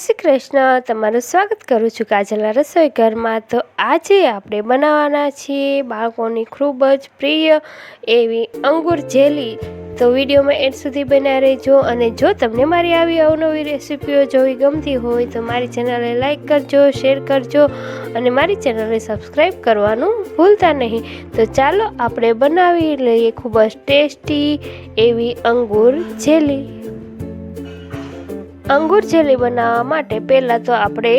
શ્રી કૃષ્ણ, તમારું સ્વાગત કરું છું કાજલના રસોઈ ઘરમાં તો આજે આપણે બનાવવાના છીએ બાળકોની ખૂબ જ પ્રિય એવી અંગુર જેલી. તો વિડીયોમાં એડ સુધી બન્યા રહેજો અને જો તમને મારી આવી અવનવી રેસીપીઓ જોવી ગમતી હોય તો મારી ચેનલને લાઇક કરજો, શેર કરજો અને મારી ચેનલને સબસ્ક્રાઈબ કરવાનું ભૂલતા નહીં. તો ચાલો આપણે બનાવી લઈએ ખૂબ જ ટેસ્ટી એવી અંગુર જેલી. અંગુર જેલી બનાવવા માટે પહેલાં તો આપણે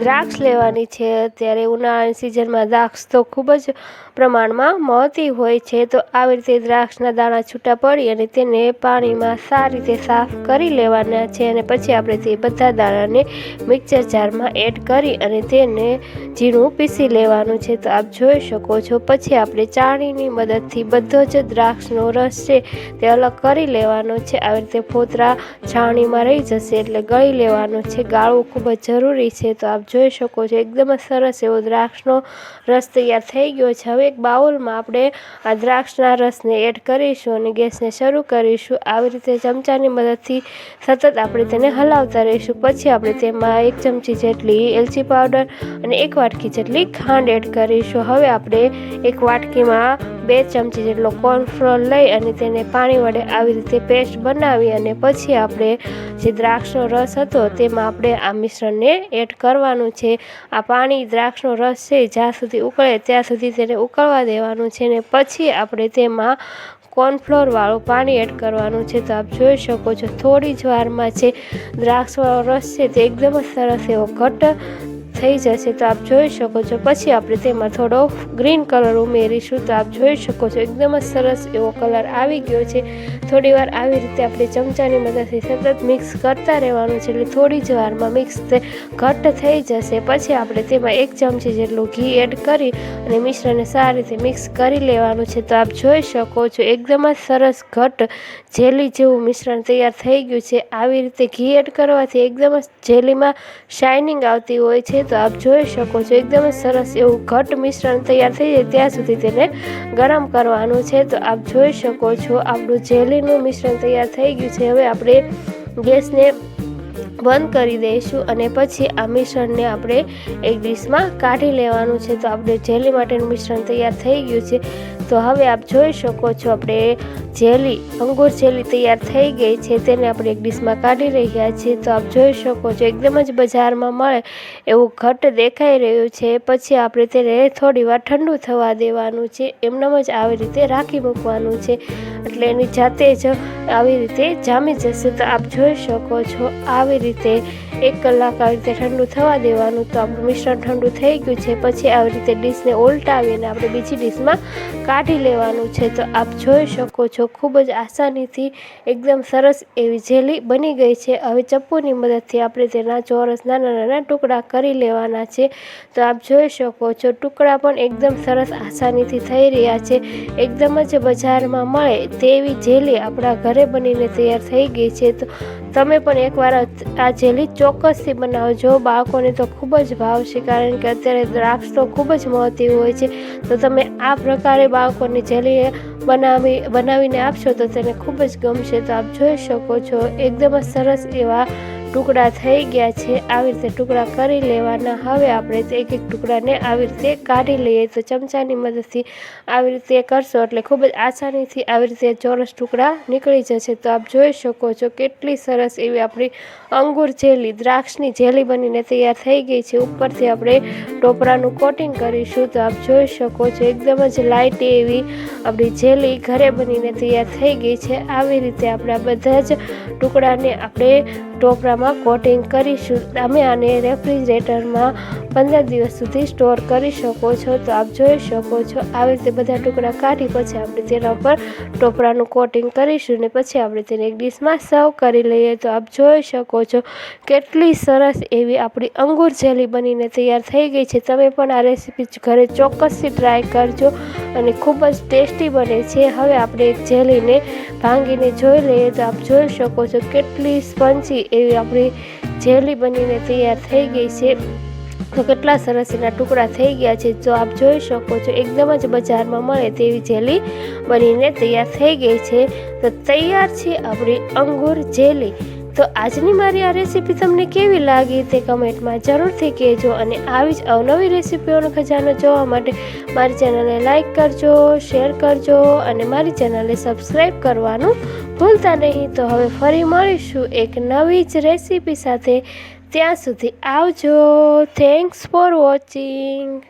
દ્રાક્ષ લેવાની છે. અત્યારે ઉનાળાની સિઝનમાં દ્રાક્ષ તો ખૂબ જ પ્રમાણમાં મળતી હોય છે. તો આવી રીતે દ્રાક્ષના દાણા છૂટા પડી અને તેને પાણીમાં સારી રીતે સાફ કરી લેવાના છે અને પછી આપણે તે બધા દાણાને મિક્સર જારમાં એડ કરી અને તેને ઝીણું પીસી લેવાનું છે. તો આપ જોઈ શકો છો. પછી આપણે ચાણીની મદદથી બધો જ દ્રાક્ષનો રસ છે તે અલગ કરી લેવાનો છે. આવી રીતે ફોતરા છાણીમાં રહી જશે એટલે ગળી લેવાનું છે. ગાળવું ખૂબ જ જરૂરી છે. તો આપ જોઈ શકો છો. એકદમ જ સરસ એવો દ્રાક્ષનો રસ તૈયાર થઈ ગયો છે. હવે એક બાઉલમાં આપણે આ દ્રાક્ષના રસને એડ કરીશું અને ગેસને શરૂ કરીશું. આવી રીતે ચમચાની મદદથી સતત આપણે તેને હલાવતા રહીશું. પછી આપણે તેમાં એક ચમચી જેટલી એલચી પાવડર અને એક વાટકી જેટલી ખાંડ એડ કરીશું. હવે આપણે એક વાટકીમાં બે ચમચી જેટલો કોર્નફ્લોર લઈ અને તેને પાણી વડે આવી રીતે પેસ્ટ બનાવી અને પછી આપણે જે દ્રાક્ષનો રસ હતો તેમાં આપણે આ મિશ્રણને એડ કરવાનું છે. આ પાણી દ્રાક્ષનો રસ છે, જ્યાં સુધી ઉકળે ત્યાં સુધી તેને ઉકળવા દેવાનું છે ને પછી આપણે તેમાં કોર્નફ્લોરવાળું પાણી એડ કરવાનું છે. તો આપ જોઈ શકો છો, થોડી જ વારમાં છે દ્રાક્ષવાળો રસ છે તે એકદમ જ સરસ એવો ઘટ થઈ જશે તો આપ જોઈ શકો છો. પછી આપણે તેમાં થોડો ગ્રીન કલર ઉમેરીશું તો આપ જોઈ શકો છો. એકદમ જ સરસ એવો કલર આવી ગયો છે. થોડી વાર આવી રીતે આપણે ચમચાની મદદથી સતત મિક્સ કરતા રહેવાનું છે એટલે થોડી જ વારમાં મિક્સ ઘટ્ટ થઈ જશે. પછી આપણે તેમાં એક ચમચી જેટલું ઘી એડ કરી અને મિશ્રણને સારી રીતે મિક્સ કરી લેવાનું છે તો આપ જોઈ શકો છો. એકદમ જ સરસ ઘટ જેલી જેવું મિશ્રણ તૈયાર થઈ ગયું છે. આવી રીતે ઘી એડ કરવાથી એકદમ જ જેલીમાં શાઇનિંગ આવતી હોય છે. તો આપ જોઈ શકો છો, એકદમ સરસ એવું ઘટ મિશ્રણ તૈયાર થઈ જાય ત્યાં સુધી તેને ગરમ કરવાનું છે. તો આપ જોઈ શકો છો, આપણું જેલીનું મિશ્રણ તૈયાર થઈ ગયું છે. હવે આપણે ગેસને બંધ કરી દઈશું અને પછી આ મિશ્રણને આપણે એક ડીશમાં કાઢી લેવાનું છે. તો આપણે જેલી માટેનું મિશ્રણ તૈયાર થઈ ગયું છે. તો હવે આપ જોઈ શકો છો, આપણે જેલી, અંગુર જેલી તૈયાર થઈ ગઈ છે. તેને આપણે એક ડીશમાં કાઢી રહ્યા છીએ. તો આપ જોઈ શકો છો, એકદમ જ બજારમાં મળે એવું ઘટ દેખાઈ રહ્યું છે. પછી આપણે તેને થોડી વાર ઠંડુ થવા દેવાનું છે. એમનામ જ આવી રીતે રાખી મૂકવાનું છે. એટલે એની જાતે જ આવી રીતે જામી જશે. તો આપ જોઈ શકો છો, આવી રીતે એક કલાક આવી રીતે ઠંડુ થવા દેવાનું. તો આપણું મિશ્રણ ઠંડુ થઈ ગયું છે. પછી આવી રીતે ડીશને ઉલટાવીને આપણે બીજી ડીશમાં કાઢી લેવાનું છે. તો આપ જોઈ શકો છો ખૂબ જ આસાનીથી એકદમ સરસ એવી જેલી બની ગઈ છે. હવે ચપ્પુની મદદથી આપણે તેના ચોરસ નાના નાના ટુકડા કરી લેવાના છે. તો આપ જોઈ શકો છો, ટુકડા પણ એકદમ સરસ આસાનીથી થઈ રહ્યા છે. એકદમ જ બજારમાં મળે તેવી જેલી આપણા ઘરે બનીને તૈયાર થઈ ગઈ છે. તો તમે પણ એકવાર આ જેલી ચોક્કસથી બનાવજો. બાળકોને તો ખૂબ જ ભાવશે કારણ કે અત્યારે દ્રાક્ષ તો ખૂબ જ મહત્વ હોય છે. તો તમે આ પ્રકારે બાળકોની જેલી બનાવી બનાવી બનાવીને આપશો તો તેને ખૂબ જ ગમશે તો આપ જોઈ શકો છો. એકદમ સરસ એવા ટુકડા થઈ ગયા છે, આવી રીતે ટુકડા કરી લેવાના. હવે આપણે એક એક ટુકડાને આવી રીતે કાઢી લઈએ. તો ચમચાની મદદથી આવી રીતે કરશો એટલે ખૂબ જ આસાનીથી આવી રીતે ચોરસ ટુકડા નીકળી જશે. તો આપ જોઈ શકો છો કેટલી સરસ એવી આપણી અંગુર જેલી, દ્રાક્ષની જેલી બનીને તૈયાર થઈ ગઈ છે. ઉપરથી આપણે ટોપરાનું કોટિંગ કરીશું. તો આપ જોઈ શકો છો એકદમ જ લાઇટ એવી આપણી જેલી ઘરે બનીને તૈયાર થઈ ગઈ છે. આવી રીતે આપણા બધા જ ટુકડાને આપણે ટોપરામાં કોટિંગ કરીશું. તમે આને રેફ્રિજરેટરમાં પંદર દિવસ સુધી સ્ટોર કરી શકો છો. તો આપ જોઈ શકો છો, આવી રીતે બધા ટુકડા કાઢી પછી આપણે તેના ઉપર ટોપરાનું કોટિંગ કરીશું ને પછી આપણે તેને એક ડીશમાં સર્વ કરી લઈએ. તો આપ જોઈ શકો છો, કેટલી સરસ એવી આપણી અંગુર જેલી બનીને તૈયાર થઈ ગઈ છે. તમે પણ આ રેસીપી ઘરે ચોક્કસથી ટ્રાય કરજો અને ખૂબ જ ટેસ્ટી બને છે. હવે આપણે એક જેલીને ભાંગીને જોઈ લઈએ. તો આપ જોઈ શકો છો, કેટલી સ્પંજી એવી આપણી જેલી બનીને તૈયાર થઈ ગઈ છે. તો કેટલા સરસ એના ટુકડા થઈ ગયા છે. જો આપ જોઈ શકો છો, એકદમ જ બજારમાં મળે તેવી જેલી બનીને તૈયાર થઈ ગઈ છે. તો તૈયાર છે આપણી અંગુર જેલી. તો આજની મારી આ રેસીપી તમને કેવી લાગી તે કમેન્ટમાં જરૂરથી કહેજો અને આવી જ અવનવી રેસીપીઓનો ખજાનો જોવા માટે મારી ચેનલને લાઇક કરજો, શેર કરજો અને મારી ચેનલને સબસ્ક્રાઈબ કરવાનું ભૂલતા નહીં તો હવે ફરી મળીશું એક નવી જ રેસીપી સાથે. ત્યાં સુધી આવજો. Thanks for watching